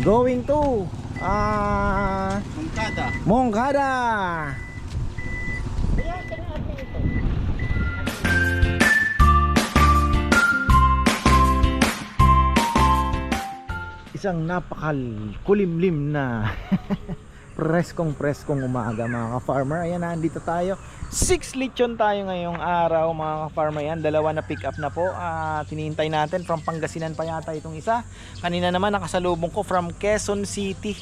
Going to ah Mungkada. Mongkada. Isang napakal kulimlim na preskong preskong umaga mga ka-farmer. Ayan nandito tayo. 6 lechon tayo ngayong araw mga ka-farmer yan. Dalawa na pick up na po. Ah, tinihintay natin from Pangasinan pa yata itong isa. Kanina naman nakasalubong ko from Quezon City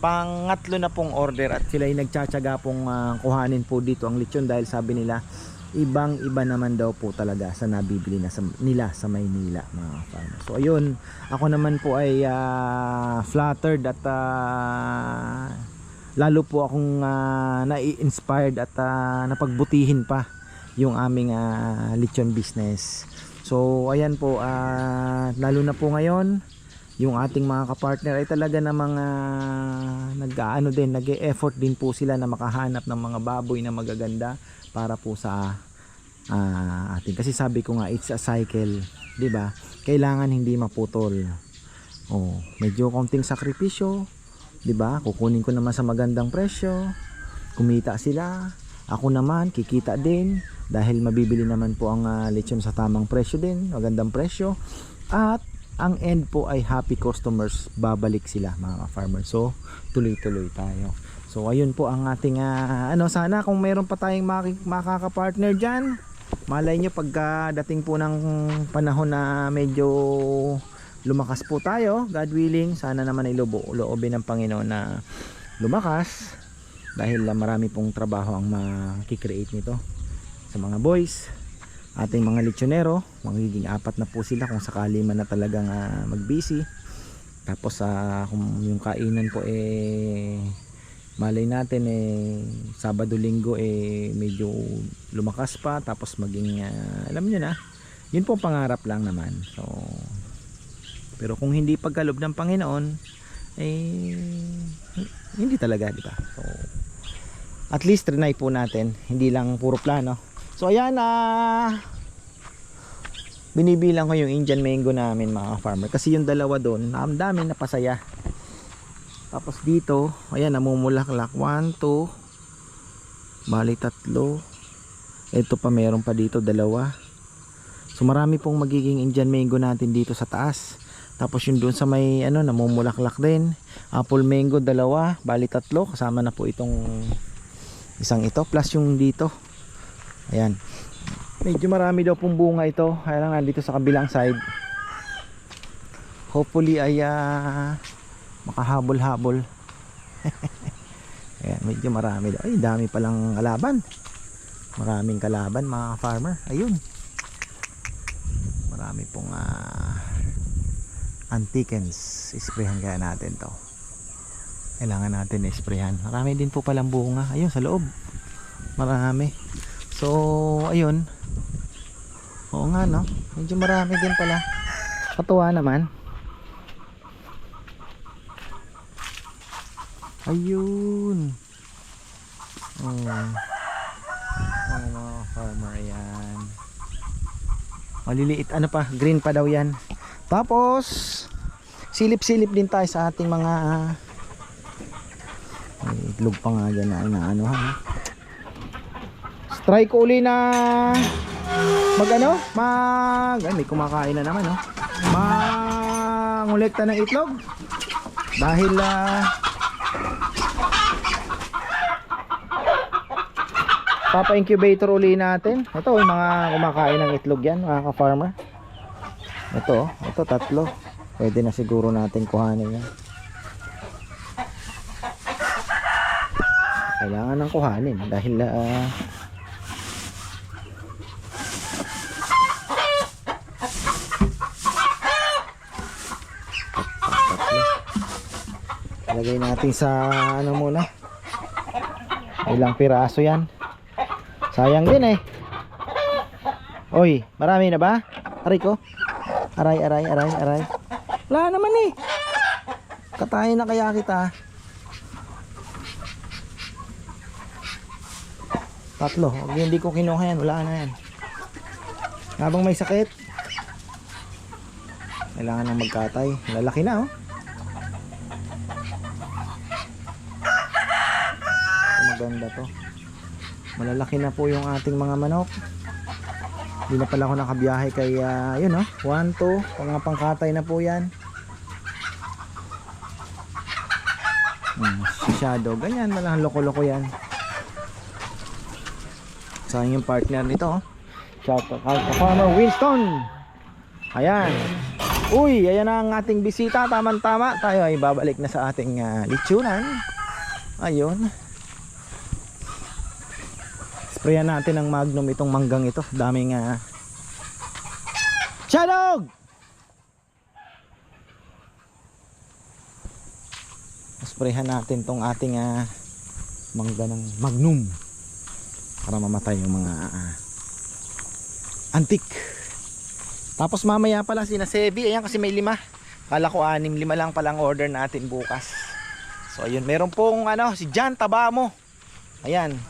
pangatlo na pong order at sila ay nagtsatsaga pong ah, kuhanin po dito ang lechon dahil sabi nila ibang iba naman daw po talaga sa nabibili na sa, nila sa Maynila mga farmers. So ayun, ako naman po ay ah, flattered at ah, lalo po akong ah, nai-inspired at ah, napagbutihin pa yung aming ah, lechon business. So ayan po, ah, lalo na po ngayon yung ating mga kapartner ay talaga namang uh, nag-ano din, nag-e-effort din po sila na makahanap ng mga baboy na magaganda para po sa ah, ating kasi sabi ko nga it's a cycle, 'di ba? Kailangan hindi maputol. Oh, medyo konting sakripisyo, 'di ba? Kukunin ko naman sa magandang presyo. Kumita sila. Ako naman kikita din dahil mabibili naman po ang ah, lechon sa tamang presyo din, magandang presyo. At ang end po ay happy customers babalik sila mga farmers so tuloy-tuloy tayo so ayun po ang ating ah, ano sana kung meron pa tayong maki- makaka-partner dyan malay nyo pagka dating po ng panahon na medyo lumakas po tayo God willing. Sana naman ay lobo, loobin ng Panginoon na lumakas dahil ah, marami pong trabaho ang makikreate nito sa mga boys. Ating mga lechonero magiging apat na po sila kung sakali man na talagang uh, mag-busy. Tapos sa kung yung kainan po eh malay natin eh Sabado Linggo eh medyo lumakas pa. Tapos maging ah, alam niyo na yun po ang pangarap lang naman. So pero kung hindi pagkalob ng Panginoon eh hindi talaga di ba? So at least trinay po natin. Hindi lang puro plano. So ayan ah binibilang ko yung Indian mango namin mga farmer. Kasi yung dalawa doon ang dami na pasaya. Tapos dito ayan namumulaklak. 1, 2 bali tatlo. Ito pa meron pa dito dalawa. So marami pong magiging Indian mango natin dito sa taas tapos yung doon sa may ano namumulaklak din. Apple mango dalawa. Bali tatlo. Kasama na po itong isang ito plus yung dito. Ayan. Medyo marami daw pong bunga ito. Kaya lang nandito sa kabilang side. Hopefully ay ah, makahabol-habol. Ayan medyo marami daw. Ay dami palang kalaban. Maraming kalaban mga farmer. Ayun. Marami pong ah, antikens isprehan kaya natin to. Kailangan natin isprehan. Marami din po palang bunga. Ayun sa loob. Marami. So ayun. Oo nga no? Medyo marami din pala. Katuwa naman. Ayun. Oh oh mga farmer yan maliliit. Ano pa? Green pa daw yan. Tapos silip-silip din tayo sa ating mga may itlog pa nga dyan na inaano ha? Strike uli na mag ano? Mag ay may kumakain na naman no? Mangolekta ng itlog. Dahil ah papa incubator uli natin. Ito yung mga kumakain ng itlog yan mga ka-farmer. Ito, oh. ito tatlo. Pwede na siguro natin kuhanin yan. Kailangan ng kuhanin dahil ah tatlo. Lagay natin sa ano muna. Ilang piraso yan. Sayang din eh. Oy, marami na ba? Aray ko. Aray, aray, aray, aray. Wala naman eh. Katayin na kaya kita. Tatlo. Pag hindi ko kinuha yan, wala na yan. Habang may sakit, kailangan ng magkatay. Lalaki na oh. Maganda to. Malalaki na po yung ating mga manok hindi na pala ako nakabiyahe kaya uh, yun oh 1, 2 pangapangkatay na po yan Shadow, ganyan malang loko-loko 'yan. Sayang yung partner nito. oh. Shout out kay Farmer Winston. Ayan. Uy, ayan ang ating bisita. Tama-tama. Tayo ay babalik na sa ating ah, litsunan. Ayun. Sprayan natin ng magnum itong manggang ito. Daming uh... Shadow! Sprayhan natin tong ating ah, mangga ng magnum para mamatay yung mga ah, antik. Tapos mamaya pala si Sebi, ayan kasi may lima. Kala ko anim, lima lang palang order natin bukas. So ayun, meron pong ano, si Jan Tabamo. Ayan.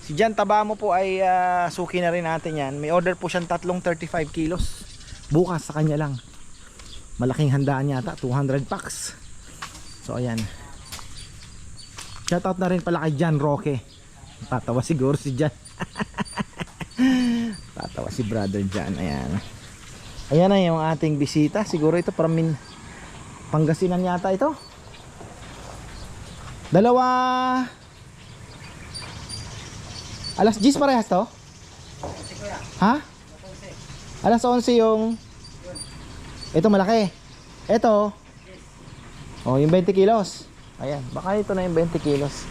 Si Jan Tabamo po ay ah, suki na rin natin yan. May order po siyang tatlong 35 kilos. Bukas sa kanya lang. Malaking handaan yata, 200 packs. So ayan. Shoutout na rin pala kay Jan Roque. Tatawa siguro si Jan. Tatawa si brother Jan. Ayan. Ayan na yung ating bisita. Siguro ito para min Pangasinan yata ito. Dalawa Alas 10 parehas to? Ha? Alas 11 yung Ito malaki. Ito Oh, yung 20 kilos. Ayan, baka ito na yung 20 kilos.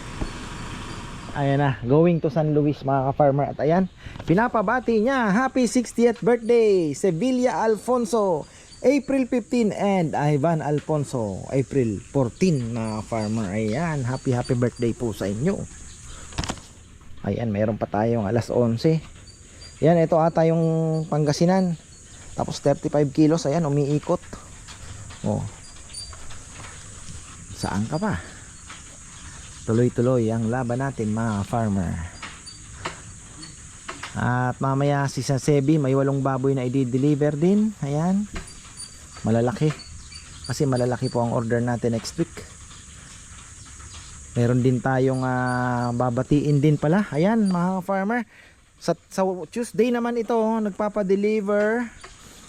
Ayan na, going to San Luis mga ka-farmer. At ayan, pinapabati niya, happy 60th birthday, Sevilla Alfonso, April 15 and Ivan Alfonso, April 14 mga farmer. Ayan, happy happy birthday po sa inyo. Ayan, mayroon pa tayong alas 11. Ayan, ito ata yung Pangasinan. Tapos 35 kilos, ayan, umiikot. Oh. Saan ka pa? Tuloy-tuloy ang laban natin mga farmer. At mamaya si Sasebi may walong baboy na i-deliver din. Ayan. Malalaki. Kasi malalaki po ang order natin next week. Meron din tayong ah, babatiin din pala. Ayan mga farmer. Sa, sa Tuesday naman ito nagpapa-deliver.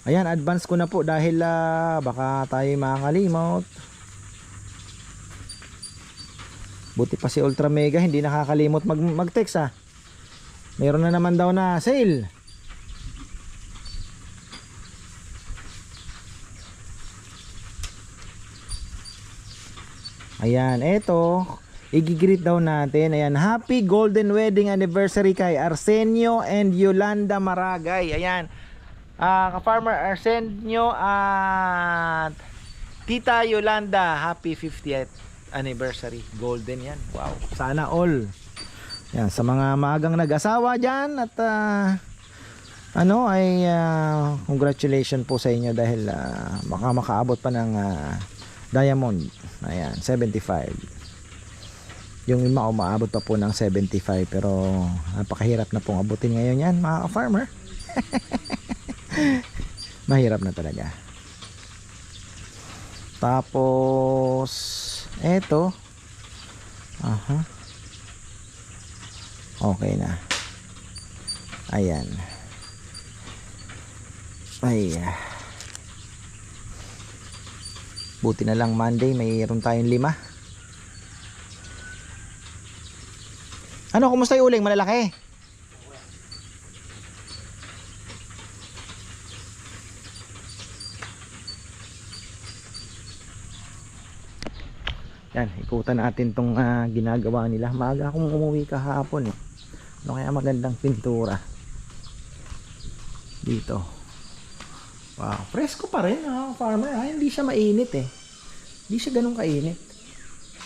Ayan advance ko na po dahil ah, baka tayo makakalimot. Buti pa si Ultra Mega hindi nakakalimot mag mag-text ah. Meron na naman daw na sale. Ayan, eto. Igigreet daw natin. Ayan, happy golden wedding anniversary kay Arsenio and Yolanda Maragay. Ayan. Ah, ka-farmer Arsenio at Tita Yolanda, happy 50th anniversary. Golden yan. Wow. Sana all. Yan, sa mga maagang nag-asawa dyan at ah, ano ay ah, congratulations po sa inyo dahil ah, baka makaabot pa ng ah, diamond. Ayan, 75. Yung ima umaabot pa po ng 75 pero napakahirap na pong abutin ngayon yan mga farmer Mahirap na talaga. Tapos eto. Aha. Okay na. Ayan. Ay. ah. Buti na lang Monday mayroon tayong lima. Ano, kumusta yung uling? Malalaki? Yan, ikutan natin tong ah, ginagawa nila. Maaga akong umuwi kahapon eh. Ano kaya magandang pintura. Dito. Wow, presko pa rin ah, farmer. Ah, hindi siya mainit eh. Hindi siya ganun kainit.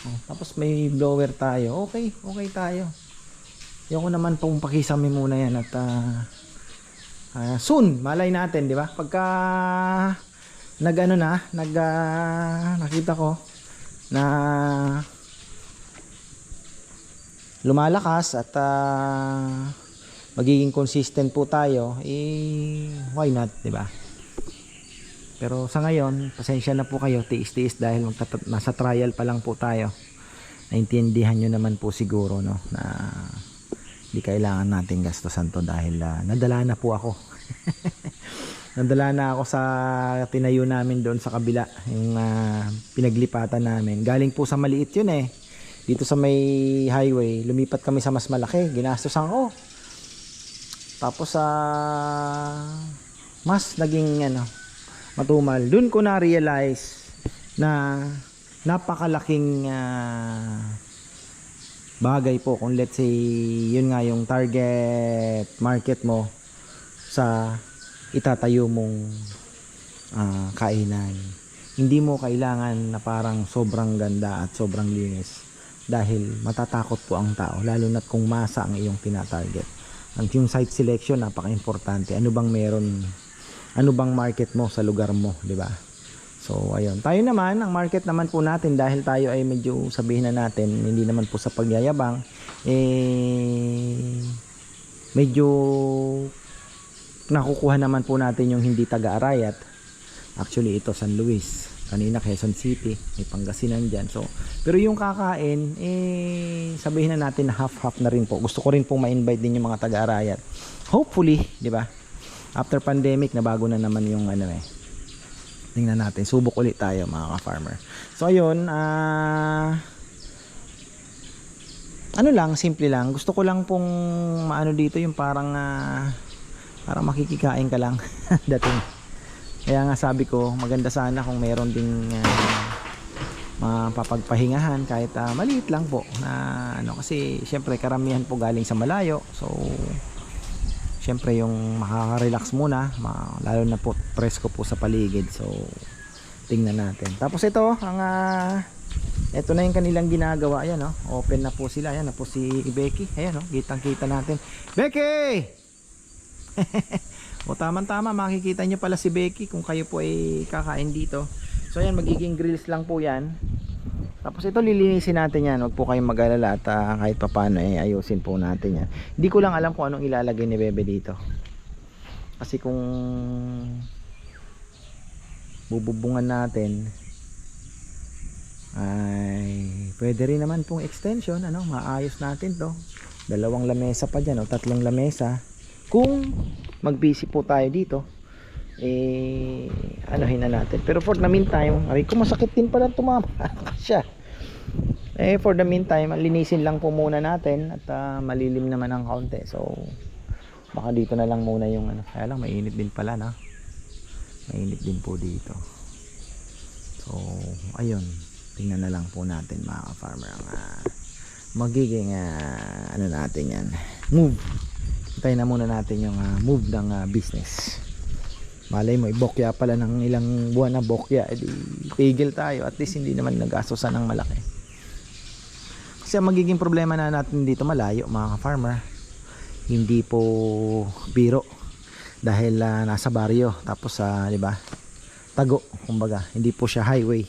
Oh, tapos may blower tayo. Okay, okay tayo. Yung ko naman pong pakisami muna yan at ah, ah, soon, malay natin, di ba? Pagka nag ano na, nag ah, nakita ko na lumalakas at ah, magiging consistent po tayo, eh why not, 'di ba? Pero sa ngayon, pasensya na po kayo, tiis-tiis dahil nasa trial pa lang po tayo. naintindihan nyo naman po siguro no na hindi kailangan natin gastusan to dahil ah, nadala na po ako nadala na ako sa tinayo namin doon sa kabila yung ah, pinaglipatan namin. Galing po sa maliit yun eh. Dito sa may highway lumipat kami sa mas malaki ginastosan ko tapos sa mas naging ano matumal. Doon ko na realize na napakalaking ah, bagay po kung let's say yun nga yung target market mo sa itatayo mong ah, kainan. Hindi mo kailangan na parang sobrang ganda at sobrang linis dahil matatakot po ang tao lalo na't kung masa ang iyong tinatarget. Ang yung site selection napaka-importante. Ano bang meron ano bang market mo sa lugar mo di ba? So, ayun. Tayo naman, ang market naman po natin dahil tayo ay medyo sabihin na natin, hindi naman po sa pagyayabang, eh, medyo nakukuha naman po natin yung hindi taga-arayat. Actually, ito San Luis. Kanina Quezon City, may Pangasinan dyan. So, pero yung kakain, eh, sabihin na natin na half-half na rin po. Gusto ko rin pong ma-invite din yung mga taga-arayat. Hopefully, di ba? After pandemic, na bago na naman yung ano eh, tingnan natin subok ulit tayo mga ka-farmer so ayun ah ano lang simple lang gusto ko lang pong maano dito yung parang ah, parang makikikain ka lang dating. Kaya nga sabi ko maganda sana kung meron ding ah, mapapagpahingahan kahit ah, maliit lang po na ano. Kasi syempre karamihan po galing sa malayo. So syempre yung makaka-relax muna ma- lalo na po presko po sa paligid. So tingnan natin. Tapos ito ang ah, ito na yung kanilang ginagawa. Ayan oh. Open na po sila. Ayan na po si Becky. Ayan oh. Kitang kita natin. Becky o tamang tama makikita nyo pala si Becky kung kayo po ay kakain dito so ayan magiging grills lang po yan tapos ito lilinisin natin yan. Huwag po kayong mag-alala at ah, kahit papano eh ayusin po natin yan. Hindi ko lang alam kung anong ilalagay ni Bebe dito. Kasi kung bububungan natin ay pwede rin naman pong extension ano maayos natin to dalawang lamesa pa dyan o tatlong lamesa kung mag busy po tayo dito eh anuhin na natin. Pero for the meantime ay kung masakit din pala tumama siya. Eh for the meantime linisin lang po muna natin at ah, malilim naman ang kaunti. So baka dito na lang muna yung ano. Kaya lang mainit din pala na. Mainit din po dito. So ayun. Tingnan na lang po natin mga farmer ang ah, magiging ah, ano natin yan. Move Hintayin na muna natin yung ah, move ng ah, business. Malay mo ibokya pala ng ilang buwan na bokya edi tigil tayo. At least hindi naman nagastosan ng malaki. Kasi ang magiging problema na natin dito malayo mga farmer hindi po biro. Dahil ah, nasa baryo. Tapos sa di ba tago kumbaga. Hindi po siya highway.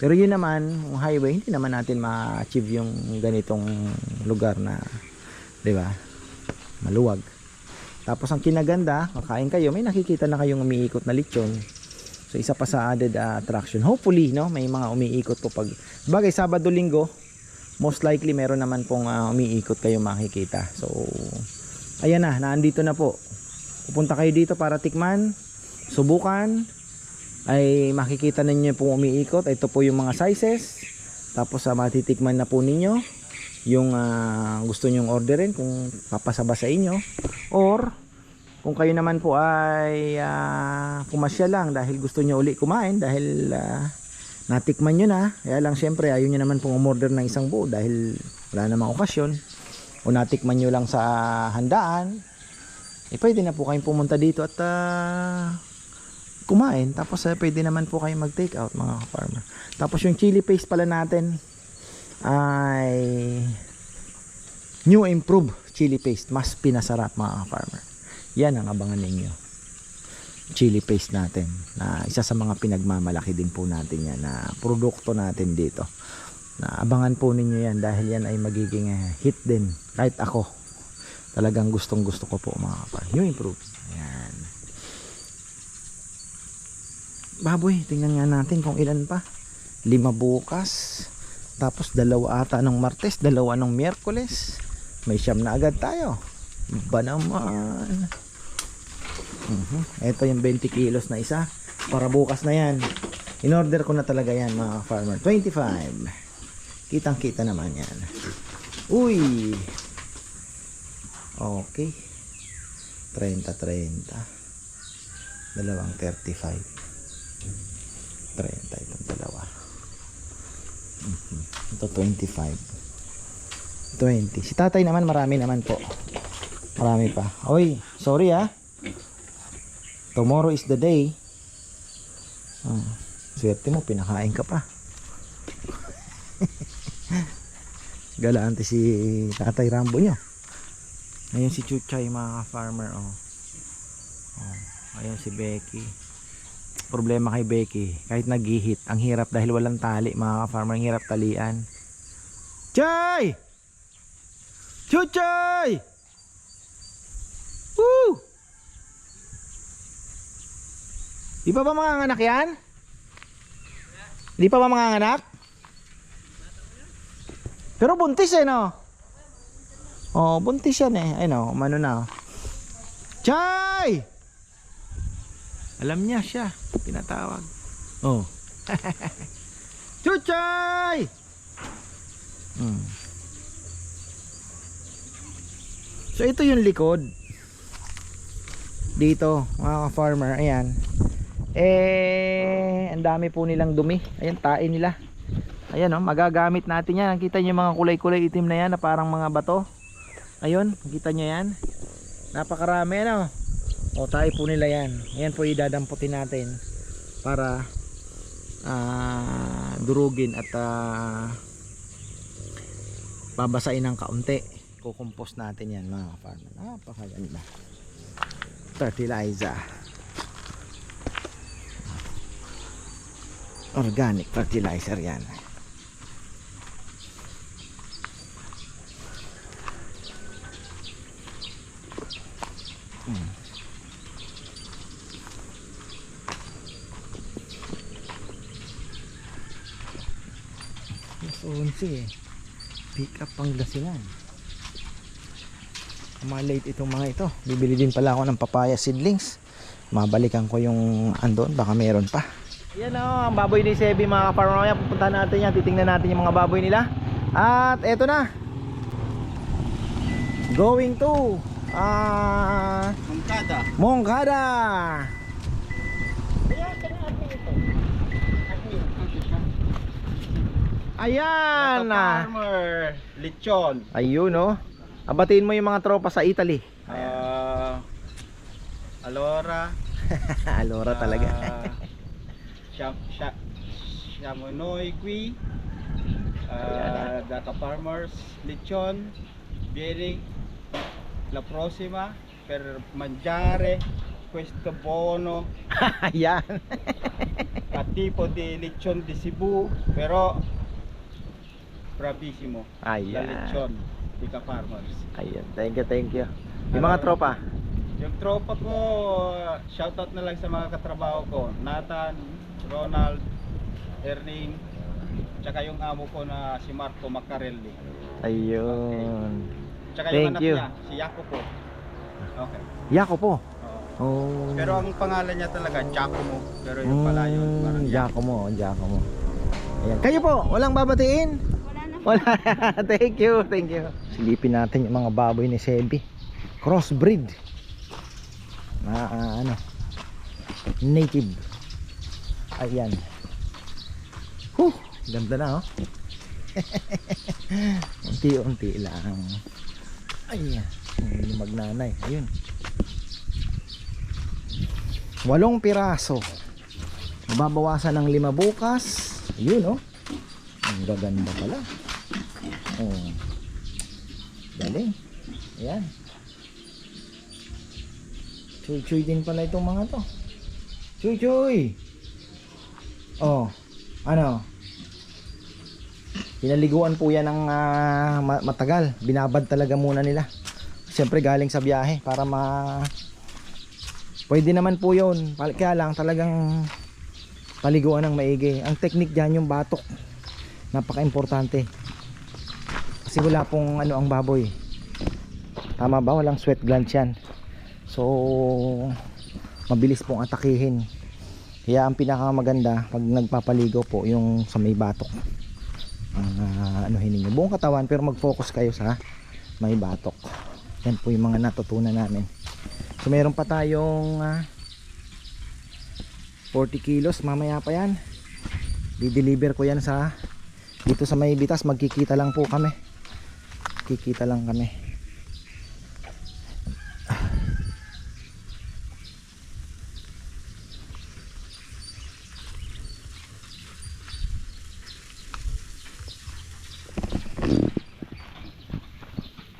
Pero yun naman yung highway hindi naman natin ma-achieve yung ganitong lugar na di ba maluwag tapos ang kinaganda, kakain kayo, may nakikita na kayong umiikot na lechon. So isa pa sa added ah, attraction. Hopefully, no, may mga umiikot po pag bagay Sabado Linggo, most likely meron naman pong ah, umiikot kayo makikita. So ayan na, naandito na po. Pupunta kayo dito para tikman, subukan. Ay makikita ninyo pong umiikot. Ito po yung mga sizes. Tapos sa matitikman na po ninyo yung ah, gusto nyong orderin kung papasaba sa inyo or kung kayo naman po ay uh, pumasya lang dahil gusto nyo uli kumain dahil ah, natikman nyo na. Kaya lang syempre ayaw nyo naman pong umorder ng isang buo dahil wala namang okasyon. O natikman nyo lang sa handaan eh pwede na po kayong pumunta dito at ah, kumain. Tapos eh, pwede naman po kayong mag take out mga farmer tapos yung chili paste pala natin ay new improved chili paste. Mas pinasarap mga farmer. Yan ang abangan ninyo. Chili paste natin na isa sa mga pinagmamalaki din po natin yan na produkto natin dito. Na abangan po ninyo yan dahil yan ay magiging eh, hit din. Kahit ako talagang gustong gusto ko po mga farmer. New improved yan baboy tingnan nga natin kung ilan pa. Lima bukas Tapos dalawa ata ng Martes, dalawa ng Miyerkules. May siyam na agad tayo. Ba naman. Mhm. Ito yung 20 kilos na isa. Para bukas na yan. In-order ko na talaga yan mga farmer. 25. Kitang kita naman yan. Uy. Okay. 30-30. Dalawang 35. 30 itong dalawa. Ito 25. 20. Si tatay naman marami naman po. Marami pa. Oy, sorry ah. Tomorrow is the day. Ah, swerte mo, pinakain ka pa. Galante si Tatay Rambo nyo. Ayun si Chuchay mga farmer oh. oh. Ayun si Becky. Problema kay Becky, kahit naghihit, ang hirap dahil walang tali mga farmer, ang hirap talian. Chay! Chuchay! Woo! Di pa ba mga anak yan? Di pa ba mga anak? Pero buntis eh no? Oh, buntis yan eh. Ay no, umano na. oh. Chay! Alam niya siya. Pinatawag. Oh. Chuchay! Hmm. So ito yung likod. Dito, mga farmer, ayan. Eh, ang dami po nilang dumi. Ayan, tae nila. Ayan oh, magagamit natin yan. Nakita niyo yung mga kulay-kulay itim na yan na parang mga bato. Ayun, nakita niyo yan. Napakarami ano. O, tae po nila yan. Ayan po idadamputin natin para ah, durugin at ah, babasain ng kaunti. Kukumpos natin yan mga farmer. Napakaganda. Fertilizer. Organic fertilizer yan. Hmm. Mas 11 eh. Pick up Pangasinan. Malate itong mga ito. Bibili din pala ako ng papaya seedlings. Mabalikan ko yung andon. Baka meron pa. Yan o, ang baboy ni Sebi mga kaparma. Mamaya pupunta natin yan. Titingnan natin yung mga baboy nila. At eto na. Going to ah Mangkada. Mongkada. Ayan na. Farmer. Lechon. Ayun oh. Abatiin mo yung mga tropa sa Italy. Ah, Alora. Alora talaga. ah, Siya, siya, Siamonoy Qui. Uh, Data Farmers. Lechon. Biering. La Proxima. Per Mangiare. Questo Bono. Ayan. a tipo di lechon di Cebu. Pero bravissimo. Ayan. lechon. Tika Farmers. Ayan. Thank you, thank you. Yung mga tropa. Yung tropa ko, shoutout na lang sa mga katrabaho ko. Nathan, Ronald, Erning, tsaka yung amo ko na si Marco Macarelli. Ayun. Tsaka yung Thank anak you. niya, si Jacopo. Okay. Yako po. Oo. Oh. Pero ang pangalan niya talaga, Giacomo. Pero yung pala yun, parang Mm, Jacopo. Giacomo, Giacomo. Ayan. Kayo po, walang babatiin? Wala thank you, thank you. Silipin natin yung mga baboy ni Sebi. Crossbreed. Na ah, ano, native. Ayan. Huh, ganda na oh. Unti-unti lang. Ayan. Yung magnanay. Ayun. Walong piraso. Mababawasan ng lima bukas. Ayun oh. Ang gaganda pala. Oh. Galing. Ayan. Chuy-chuy din pala itong mga to. Chuy-chuy! Oh. Ano? Pinaliguan po yan ng ma- matagal. Binabad talaga muna nila. Siyempre galing sa biyahe para ma... Pwede naman po yun. Kaya lang talagang paliguan ng maigi. Ang technique dyan yung batok. napaka-importante kasi wala pong ano ang baboy. Tama ba? Walang sweat glands yan. So mabilis pong atakihin. Kaya ang pinakamaganda pag nagpapaligo po yung sa may batok ang uh, anuhin ninyo. Buong katawan pero mag-focus kayo sa may batok. Yan po yung mga natutunan namin. So meron pa tayong ah, 40 kilos. Mamaya pa yan. Di-deliver ko yan sa dito sa may bitas. Magkikita lang po kami kikita lang kami.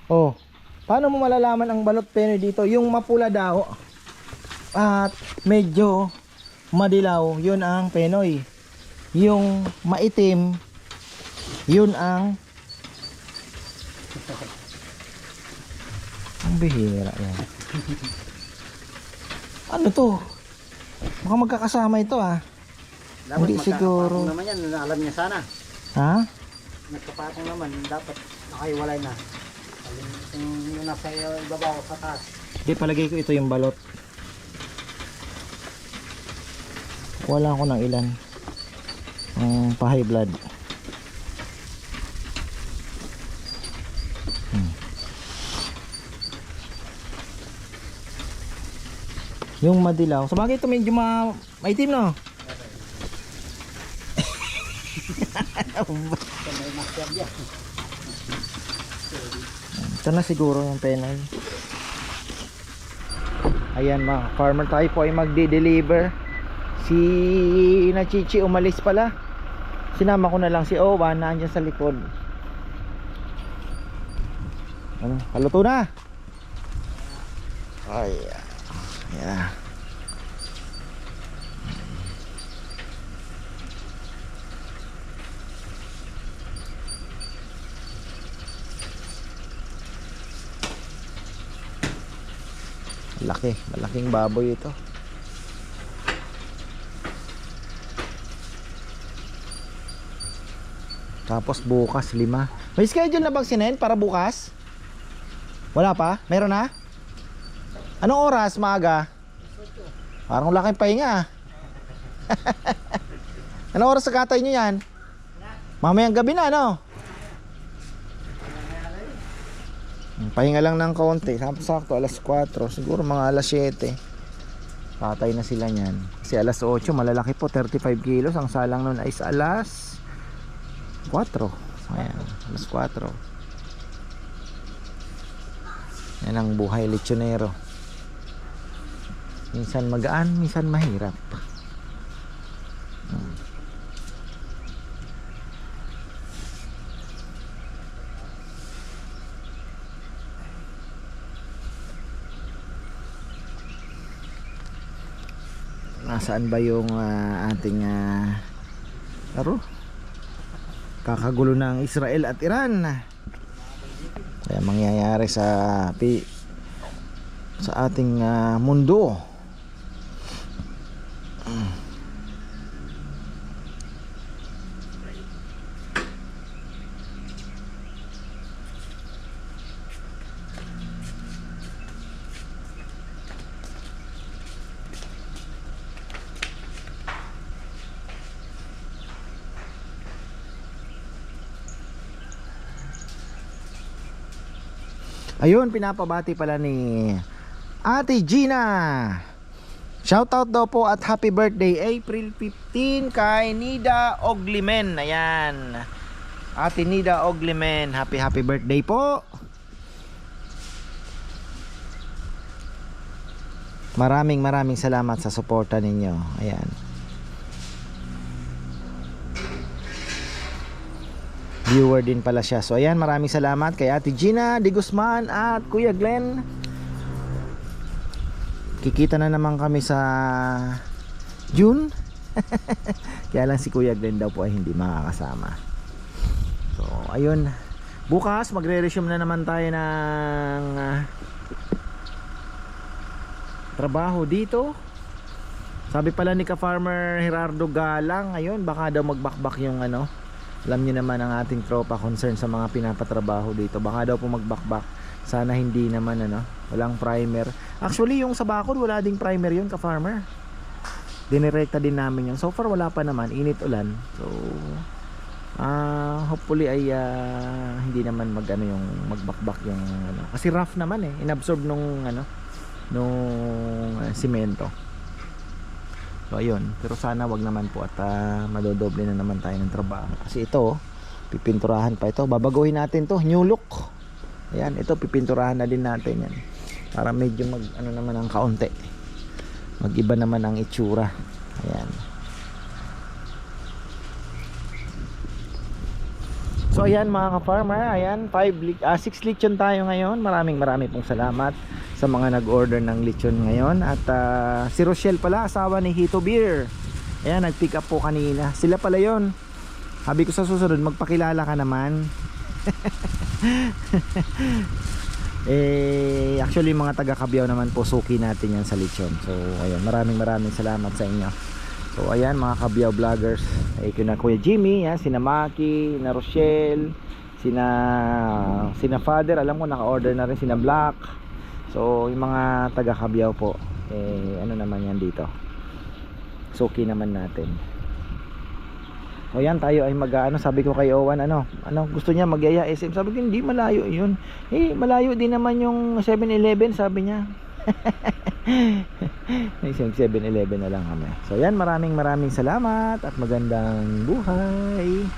Oh paano mo malalaman ang balot penoy dito? Yung mapula daw at medyo madilaw yun ang penoy. Yung maitim yun ang ang bihira yan ano to baka magkakasama ito ah Hindi siguro. naman yan, alam niya sana. ha Nagkapatong naman, dapat nakaiwalay na. Yung, yung nasa ibabaw sa taas. Di palagay ko ito yung balot. Wala ko ng ilan. Ang pa high blood. Yung madilaw. Sa bagay ito medyo ma maitim no. Ito na siguro yung penal. Ayan mga farmer tayo po ay magde-deliver. Si Nachichi umalis pala. Sinama ko na lang si Owa nandiyan sa likod. Ano, kaluto na. Ay. Yeah. Laki, malaking baboy ito. Tapos bukas lima. May schedule na bang sinen para bukas? Wala pa? Meron na? Anong oras maaga? Parang laking pahinga. ah. Anong oras sa katay nyo yan? Mamayang gabi na, no? Pahinga lang ng. Tapos sakto, alas 4. Siguro mga alas 7. Patay na sila niyan. Kasi alas 8, malalaki po. 35 kilos. Ang salang nun ay sa alas 4. Ayan, alas 4. Yan ang buhay lechonero. Minsan magaan, minsan mahirap. Nasaan ba yung ah, ating uh, aro? Kakagulo ng Israel at Iran. Kaya mangyayari sa sa ating ah, mundo Ayun, pinapabati pala ni Ate Gina. Shoutout daw po at happy birthday April 15 kay Nida Oglimen. Ayan. Ate Nida Oglimen, happy happy birthday po. Maraming maraming salamat sa suporta ninyo. Ayan. Viewer din pala siya. So ayan, maraming salamat kay Ate Gina Di Guzman at Kuya Glenn. Kikita na naman kami sa June. Kaya lang si Kuya Glenn daw po ay hindi makakasama. So ayun, bukas magre-resume na naman tayo ng ah, trabaho dito. Sabi pala ni ka-farmer Gerardo Galang, ayun, baka daw magbakbak yung ano, Alam niyo naman ang ating tropa concern sa mga pinapatrabaho dito. Baka daw po magbakbak. Sana hindi naman ano, walang primer. Actually, yung sa bakod wala ding primer yun ka-farmer. Dinirekta din namin yun. So far wala pa naman, init ulan. So ah hopefully ay ah, hindi naman mag ano yung magbakbak yung ano. Kasi rough naman eh, inabsorb nung ano nung ah, simento. So ayun, pero sana wag naman po at ah, madodoble na naman tayo ng trabaho. Kasi ito, oh, pipinturahan pa ito. Babaguhin natin to, new look. Ayan, ito pipinturahan na din natin yan. Para medyo mag ano naman ang kaunti. Mag-iba naman ang itsura. Ayan. So ayan mga ka-farmer, ayan 5 li- ah, 6 lechon tayo ngayon. Maraming maraming pong salamat sa mga nag-order ng lechon ngayon at ah, si Rochelle pala asawa ni Hito Beer. Ayan nag-pick up po kanina. Sila pala 'yon. Sabi ko sa susunod magpakilala ka naman. eh actually mga taga Kabyaw naman po suki natin yan sa lechon. So ayan maraming maraming salamat sa inyo. So ayan mga kabyaw vloggers. Ay na Kuya Jimmy, yan, sina Maki, na Rochelle Sina Sina Father, alam ko naka-order na rin sina Black. So yung mga taga kabyaw po Eh ano naman yan dito? Suki naman natin. So yan tayo ay mag ano sabi ko kay Owen ano ano gusto niya magyaya SM sabi ko hindi malayo yun. Eh malayo din naman yung 7-Eleven sabi niya Isang 7-Eleven na lang kami. So yan, maraming maraming salamat at magandang buhay.